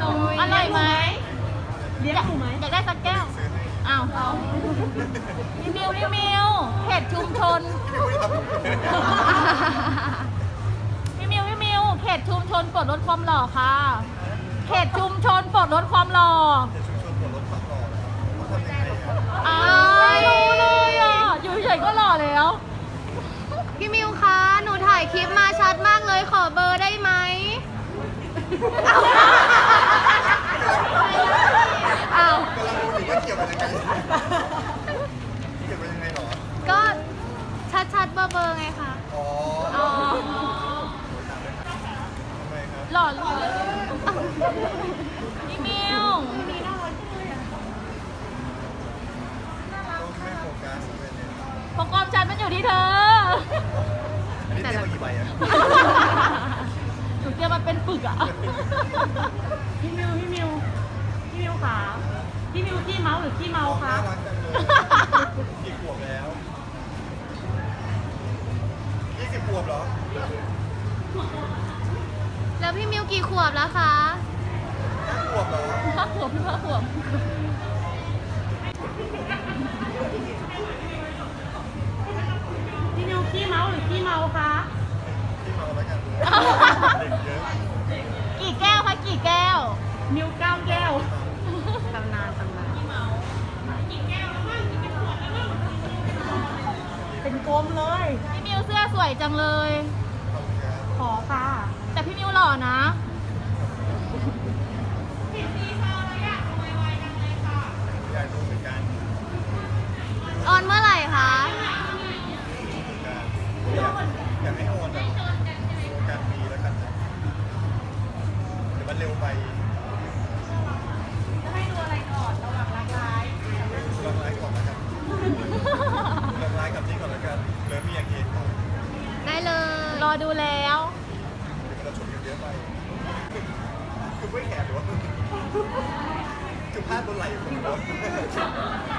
นมอร่อยไหมเลี้ยงหนูไหมอยากได้สักแก้ว อ้าวพี่มิวพี่มิวเขตชุมชน พี่มิวพี่มิวเขตชุมชนปลดลดความหล่อค่ะ เขตชุมชนปลดลดความหล่ออ้ดูเลยอะ อยู่เฉยก็หล่อแล้ว พี่มิวคะ หนูถ่ายคลิปมาชัดมากเลยขอเบอร์ได้ไหมำลังดูอยู่ว่าเกี่ยวกันยังไงเกี่ยวกันยังไงหรอ ก็ชัดๆเบอร์เบอร์ไงคะ อ๋ออ๋อ ทำไมครับหล่อเลยพี่มิวต้องไม่โฟกัสเลยเนี่ยพอความชันมันอยู่ที่เธอ อันนี้เต้มากี่ใบอะหนูเตรียมมันเป็นปึกอะพี่มิวพี่มิวพี่มิวขา พี่มิวขี้เมาหรือขี้เมาคะน่ารักจังเลยกี่ขวบแล้วยี่สิบขวบเหรอ แล้วพี่มิวกี่ขวบแล้วคะห้าขวบเหรอพักหัวพี่พักหัวพี่มิวขี้เมาหรือขี้เมาคะที่เมาแล้วกันเด็กเยอะ กี่แก้วคะกี่แก้ว มิวเก้าแก้ว กลมเลย พี่มิวเสื้อสวยจังเลย ขอบคุณครับขอค่ะ แต่พี่มิวหล่อนะอยากดูเหมือนกันออนเมื่อไหร่คะอยากให้โอนแบบโอนการปีแล้วกันนะเดี๋ยวมันเร็วไป ดูแล้วจะชนกันเยอะไปคือไม่แขนหรือว่าคือพลาดบนไหล่ผม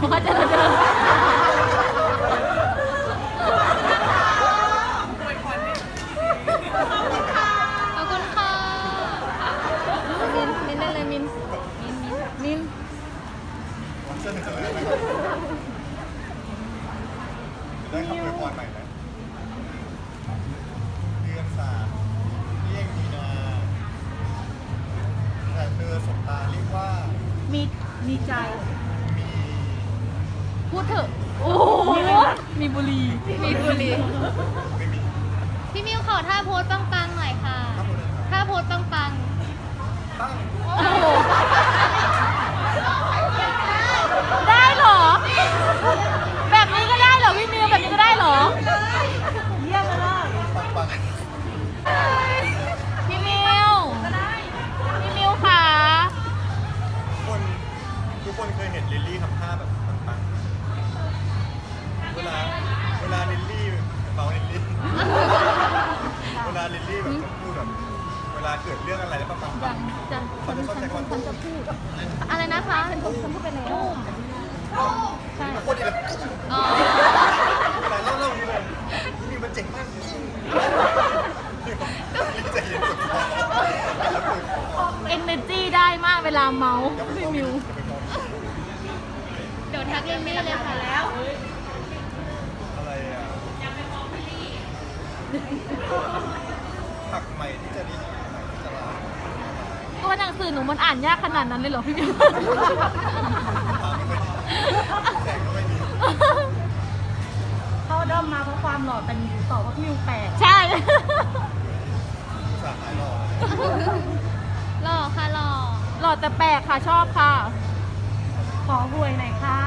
อ๋อเจอเจอขอบคุณค่ะมินมินเล่นเลยมินมินเสื้อหนึ่งตัวแล้วได้คำอวยพรใหม่ไหมเดือนสามเรียกมีนาแต่เธอสบตาเรียกว่า มีมีใจ พูดเถอะ โอ้โหมีบุหรี มีบุรีไม่มีพี่มิวขอท่าโพสปังๆหน่อยค่ะครับผมท่าโพสปังตั้งโอ้โห ๆอะไรนะคะฉันพูดไปแล้วใช่โคตรดีเลยอ๋อเวลาเล่าเล่านี่เลยนี่มันเจ๋งมากลิลลี่ใจเย็นสุดคอแล้วคุยคอเอเนจีได้มากเวลาเมาส์อย่าไปพี่ฟ้องมิวอย่าไปฟ้องเดี๋ยวทักลิลลี่เลยค่ะแล้วอะไรอะผักใหม่ที่จะดีที่จะลา ตัวหนังสือหนูมันอ่านยากขนาดนั้นเลยเหรอพี่มิวตาไม่ค่อยดีแสงก็ไม่มีเข้าด้อมมาเพราะความหล่อแต่ต่อเพราะพี่มิวแปลกใช่สาหายหล่อหล่อค่ะหล่อหล่อแต่แปลกค่ะชอบค่ะ ขอหวยหน่อยค่ะ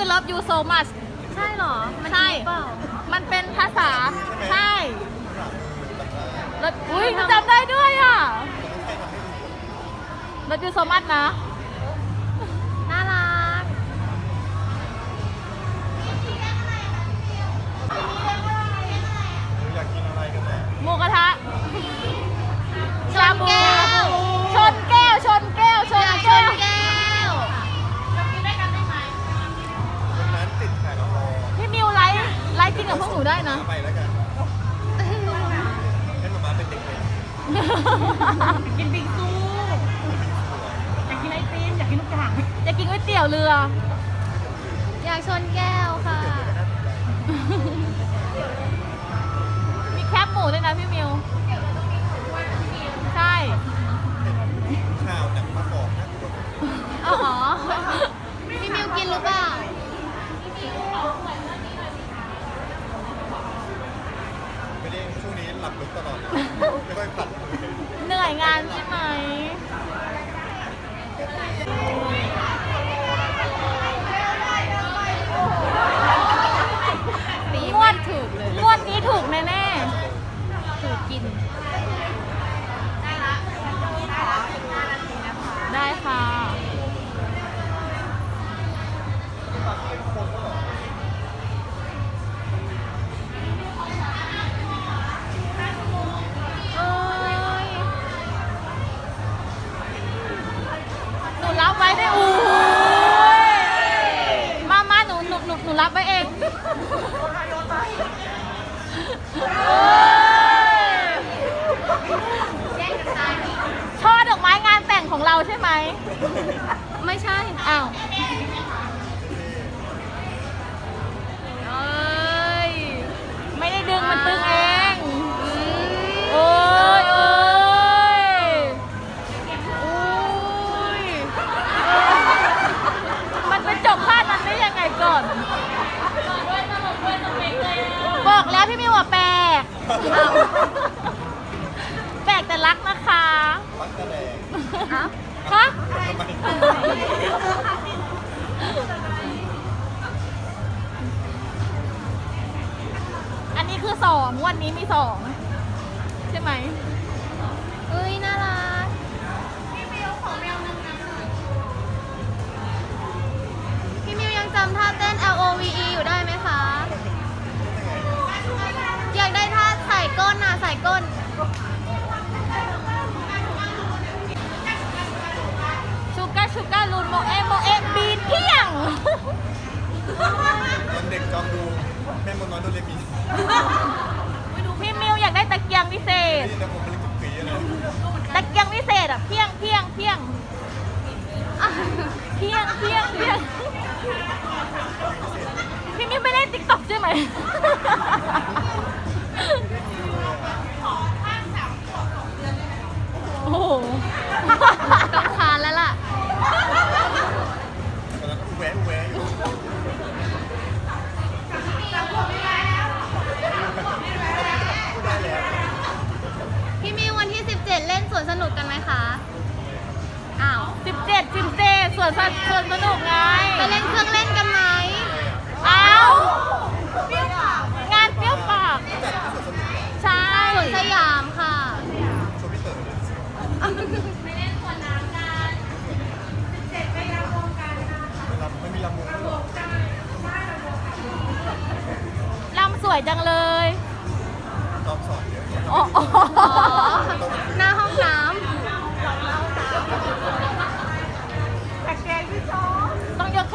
คือ love you so much ใช่เหรอ มันใช่ จริงเปล่า มันเป็นภาษาใช่หลังมือจำได้แล้วอุ้ยจำได้ด้วยอะแต่ไม่ใช่ทำให้ดู love you so much นะ น่ารักหรืออยากกินอะไรกันแน่หมูกระทะช คบหมูด้วยนะพี่มิว รับไว้ได้อู้ยมามาหนูหนูหนูหนูรับไว้เองเอ้ยช่อดอกไม้งานแต่งของเราใช่ไหม ไม่ใช่ อ้าว คือสองวันนี้มีสองใช่ไหมเอ้ยน่ารักพี่มิวยังจำท่าเต้น L O V E อยู่ได้ไหมคะ อยากได้ท่าใส่ก้นน่ะใส่ก้น ชูก้าชูก้าลูนโมเอโมเอบีนเที่ยงมันเด็กจอมดู แม่มดน้อยโดเรมีพี่มิวอยากได้ตะเกียงพิเศษ นี่นะผมเป็นกึกปีอะไรตะเกียงพิเศษอะเพียงเพียงเพียงเพียงเพียงเพียงพี่มิวไม่เล่นติ๊กต็อกใช่ไหม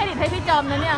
ดิตให้พี่จอมนะเนี่ย